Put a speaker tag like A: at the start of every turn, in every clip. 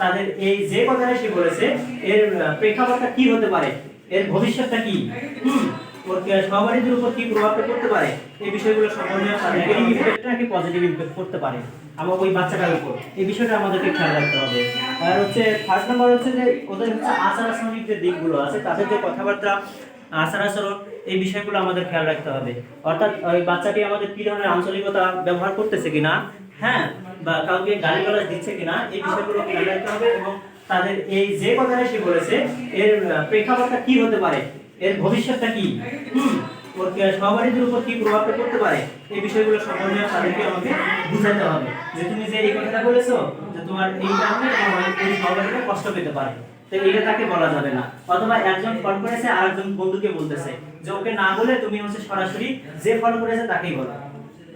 A: তাদের এই যে কথাটা সে বলেছে, এর প্রেক্ষাপটটা কি হতে পারে? এর ভবিষ্যৎটা কি? সহপাঠীদের উপর কি প্রভাবটা পারে? এই বিষয়গুলো সম্বন্ধে পজিটিভ ইম্প্যাক্ট করতে পারে। আমার ওই বাচ্চাটার উপর। এই বিষয়টা আমাদেরকে খেয়াল রাখতে হবে। আর হচ্ছে ফার্স্ট নাম্বার হচ্ছে যে, ওদের হচ্ছে আচার আচরণিক যে দিকগুলো আছে, তাদের যে কথাবার্তা আচার আচরণ এই বিষয়গুলো আমাদের খেয়াল রাখতে হবে। অর্থাৎ ওই বাচ্চাটি আমাদের কি ধরনের আঞ্চলিকতা ব্যবহার করতেছে কিনা? হ্যাঁ বা কাউকে গালি গালাজ দিচ্ছে কিনা, এই বিষয়গুলো খেয়াল রাখতে হবে এবং তাদের এই যে কথাটা সে বলেছে, এর প্রেক্ষাপটটা কি হতে পারে? এর ভবিষ্যৎটা কি? সহপাঠীদের উপর কি প্রভাবটা পড়তে পারে? এই বিষয়গুলো সম্বন্ধে তাদেরকে আমাকে বুঝাতে হবে। যে তুমি যে এই কথাটা বলেছ, যে তোমার এই কারণে এই সহপাঠীরা কষ্ট পেতে পারে। তো এটা তাকে বলা যাবে না। অথবা একজন ফল করেছে আর একজন বন্ধুকে বলতেছে। যে ওকে না বলে তুমি হচ্ছে সরাসরি যে ফল করেছে তাকেই বলো।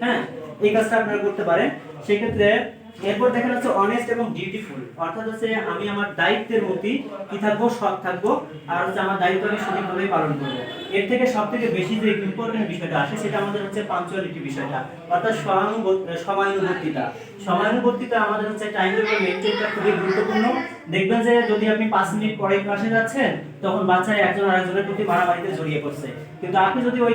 A: হ্যাঁ? এই কাজটা আপনারা করতে পারেন। সেক্ষেত্রে এরপর দেখা যাচ্ছে অনেস্ট এবং ডিউটিফুল অর্থাৎ হচ্ছে আমি আমার দায়িত্বের মধ্যে কি থাকব, সৎ থাকব, আর হচ্ছে আমার দায়িত্ব আমি সঠিকভাবে পালন করব। এর থেকে সব থেকে বেশি যে ইম্পর্টেন্ট বিষয়টা আসে, সেটা আমাদের হচ্ছে পাঞ্চুয়ালিটি বিষয়টা, অর্থাৎ সময়ানুবর্তিতা সময়ানুবর্তিতা আমাদের হচ্ছে টাইম টেবিল মেনটেনটা খুবই গুরুত্বপূর্ণ। দেখবেন যে যদি আপনি পাঁচ মিনিট পরে ক্লাসে যাচ্ছেন, তখন বাচ্চা একজন আরেকজনের প্রতি মারামারিতে জড়িয়ে পড়ছে। কিন্তু আপনি যদি ওই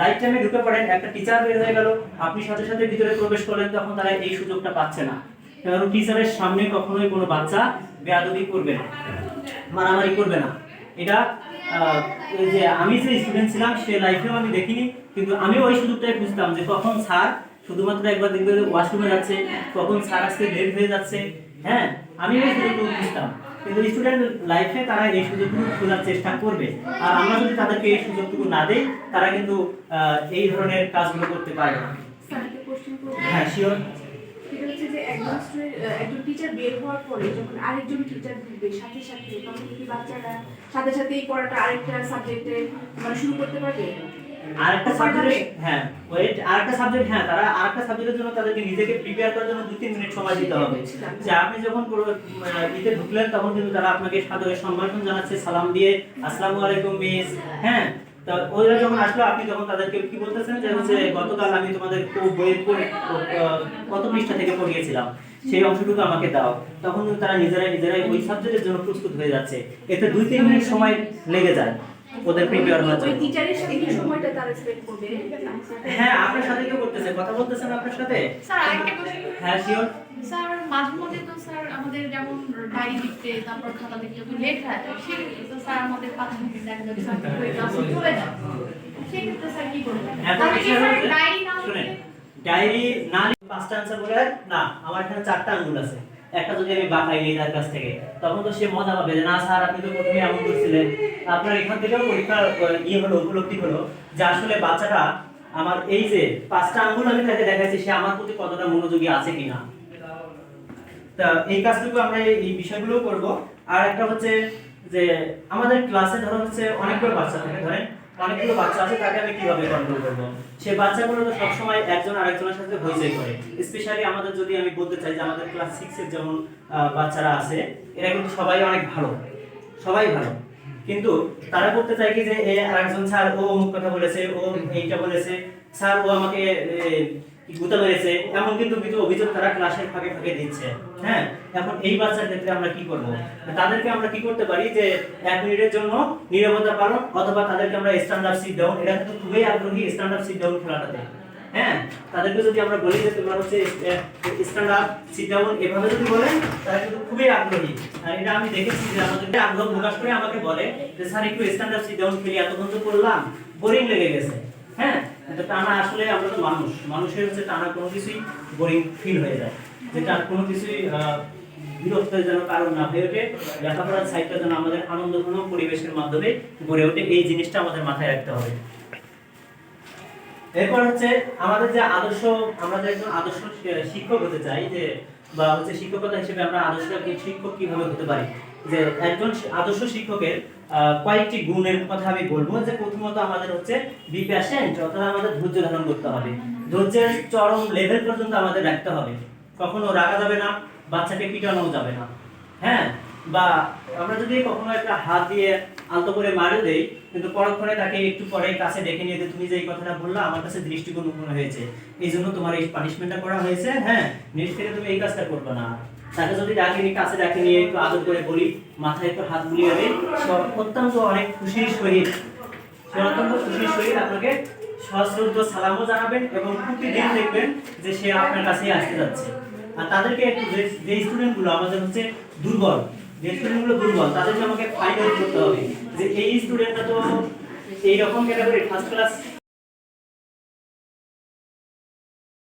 A: রাইট টাইমে ঢুকে পড়েন, একটা টিচার বের হয়ে গেল, আপনি সাথে সাথে ভিতরে প্রবেশ করলেন, তখন তারা এই সুযোগটা পাচ্ছে না। কারণ টিচারের সামনে কখনোই কোনো বাচ্চা বেয়াদবি করবে না মারামারি করবে না। এটা যে আমি যে স্টুডেন্ট ছিলাম সে লাইফেও আমি দেখিনি কিন্তু আমি ওই সুযোগটাই বুঝতাম যে কখন স্যার শুধুমাত্র একবার দেখবে ওয়াশরুমে যাচ্ছে কখন স্যার আজকে লেট হয়ে যাচ্ছে। হ্যাঁ আমি ওই সুযোগগুলো খুঁজতাম। কিন্তু স্টুডেন্ট লাইফে তারা এই সুযোগগুলো খোঁজার চেষ্টা করবে। আর আমরা যদি তাদেরকে এই সুযোগটুকু না দেই তারা কিন্তু আহ, এই ধরনের কাজগুলো করতে পারবে না। হ্যাঁ শিওর
B: একজন টিচার বের হওয়ার পরে যখন আরেকজন টিচার ঢুকবে সাথে সাথে তখন কি বাচ্চারা সাথে সাথে এই পড়াটা আরেকটা সাবজেক্টে মানে শুরু করতে পারবে?
A: আরেকটা সাবজেক্ট হ্যাঁ ওয়েট আরেকটা সাবজেক্ট হ্যাঁ তারা আরেকটা সাবজেক্টের জন্য তাদেরকে নিজেকে প্রিপেয়ার করার জন্য তিন মিনিট সময় দিতে হবে। যে আপনি যখন ইতে ঢুকলেন তখন কিন্তু তারা আপনাকে সাদরে সম্ভাষণ জানাচ্ছে সালাম দিয়ে আসসালামু আলাইকুম মিস হ্যাঁ তা ওইরা যখন আসলো আপনি তখন তাদেরকে কি বলতেছেন যে হচ্ছে গতকাল আমি তোমাদের বইয়ের কত পৃষ্ঠা থেকে পড়িয়েছিলাম সেই অংশটুকু আমাকে দাও। তখন তারা নিজেরাই নিজেরাই ওই সাবজেক্টের জন্য প্রস্তুত হয়ে যাচ্ছে। এতে দুই তিন মিনিট সময় লেগে যায় ওদের প্রিপেয়ার হওয়ার জন্য।
B: টিচারের সাথে কি সময়টা তারা স্পেন্ড করবে?
A: হ্যাঁ আপনার সাথে কেউ করতেছে? কথা বলতেছেন আপনার সাথে?
C: স্যার আরেকটা কোশ্চেন
A: হ্যাঁ শিওর
C: স্যার মাঝে মধ্যে তো স্যার আমাদের যেমন ডায়েরি লিখতে তারপর খাতা লিখতে লেট হয় সেক্ষেত্রে তো স্যার আমাদের পাঁচ মিনিট দেখা যাবে স্যার চলে সেক্ষেত্রে স্যার কি করবেন? ডায়েরি না
A: ডায়েরি না পাঁচটা আনসার বলে না আমার এখানে চারটা আঙ্গুল আছে। একটা যদি আমি বাঁকাই নিই তার কাছ থেকে তখন তো সে মজা পাবে যে না স্যার আপনি তো প্রথমে এমন করছিলেন। আপনার এখান থেকেও পরীক্ষা ইয়ে হলো উপলব্ধি হলো যে আসলে বাচ্চাটা আমার এই যে পাঁচটা আঙ্গুল আমি তাকে দেখাচ্ছি সে আমার প্রতি কতটা মনোযোগী আছে কিনা। তা এই কাজটুকু আমরা এই- বিষয়গুলো করব। আর একটা হচ্ছে যে আমাদের ক্লাসে ধরো হচ্ছে অনেকগুলো বাচ্চা থাকে, ধরেন অনেকগুলো বাচ্চা আছে, তাকে আমি কীভাবে কন্ট্রোল করব? সে বাচ্চাগুলো তো সবসময় একজন আরেকজনের সাথে হইচই করে। স্পেশালি আমাদের যদি আমি বলতে চাই যে আমাদের ক্লাস সিক্সের যেমন বাচ্চারা আছে, এরা কিন্তু সবাই অনেক ভালো। সবাই ভালো। কিন্তু তারা বলতে চায় কি যে আরেকজন স্যার, ও অমুক কথা বলেছে, ও এইটা বলেছে। স্যার, ও আমাকে গুতা মেরেছে, এমন কিন্তু কিছু অভিযোগ তারা ক্লাসের ফাঁকে ফাঁকে দিচ্ছে। হ্যাঁ এখন এই বাচ্চার ক্ষেত্রে আমরা কি করব? তাদেরকে আমরা কি করতে পারি যে, এক মিনিটের জন্য নিরবতা পালন অথবা তাদেরকে আমরা সিট ডাউন এটা কিন্তু খুবই আগ্রহী সিট ডাউন খেলাটাতে। হ্যাঁ তাদেরকে যদি আমরা বলি যে, তোমরা হচ্ছে সিট ডাউন এভাবে যদি তারা কিন্তু খুবই আগ্রহী। আর এটা আমি দেখেছি যে, আমাদের আগ্রহ প্রকাশ করে আমাকে বলে যে, স্যার, একটু স্ট্যান্ড আপ সিট ডাউন খেলি, এতক্ষণ করলাম বোরিং লেগে গেছে। হ্যাঁ টানা আসলে আমরা তো মানুষ। মানুষের হচ্ছে টানা কোনো কিছুই বোরিং ফিল হয়ে যায়। কোনো কিছুই বিরক্তের যেন কারণ না হয়ে ওঠে। লেখাপড়ার যেন আমাদের পরিবেশের মাধ্যমে গড়ে ওঠে, এই জিনিসটা আমাদের মাথায় রাখতে হবে। এরপর হচ্ছে আমাদের যে আদর্শ, আমরা যে একজন আদর্শ শিক্ষক হতে চাই, যে, বা হচ্ছে শিক্ষকতা হিসেবে আমরা আদর্শ শিক্ষক কীভাবে হতে পারি? যে একজন আদর্শ শিক্ষকের কয়েকটি গুণের কথা আমি বলব যে প্রথমত আমাদের হচ্ছে বি অর্থাৎ আমাদের ধৈর্য ধারণ করতে হবে। ধৈর্যের চরম লেভেল পর্যন্ত আমাদের রাখতে হবে। কখনো রাগা যাবে না, বাচ্চাকে পিটানো যাবে না। হ্যাঁ? বা আমরা যদি কখনো একটা হাত দিয়ে আলতো করে মারে দেই, কিন্তু পরক্ষণে তাকে একটু পরে কাছে ডেকে নিয়ে যে, তুমি যে এই কথাটা বললা, আমার কাছে দৃষ্টিকোণ মনে হয়েছে। এই জন্য তোমার এই পানিশমেন্টটা করা হয়েছে। হ্যাঁ? নেক্সট থেকে তুমি এই কাজটা করবে না। তাকে যদি ডাকে নিয়ে কাছে ডাকে নিয়ে একটু আদর করে বলি, মাথায় একটু হাত বুলিয়ে দেবে সব অত্যন্ত অনেক খুশির সহিত, সে অত্যন্ত খুশির সহিত আপনাকে সশ্রদ্ধ সালামও জানাবেন এবং প্রতিদিন দেখবেন যে সে আপনার কাছেই আসতে যাচ্ছে। আর তাদেরকে একটু যে- স্টুডেন্টগুলো আমাদের হচ্ছে দুর্বল, যে স্টুডেন্টগুলো দুর্বল, তাদেরকে আমাকে আউট করতে হবে, যে এই স্টুডেন্টটা তো এইরকম ক্যাটাগরি ফার্স্ট ক্লাস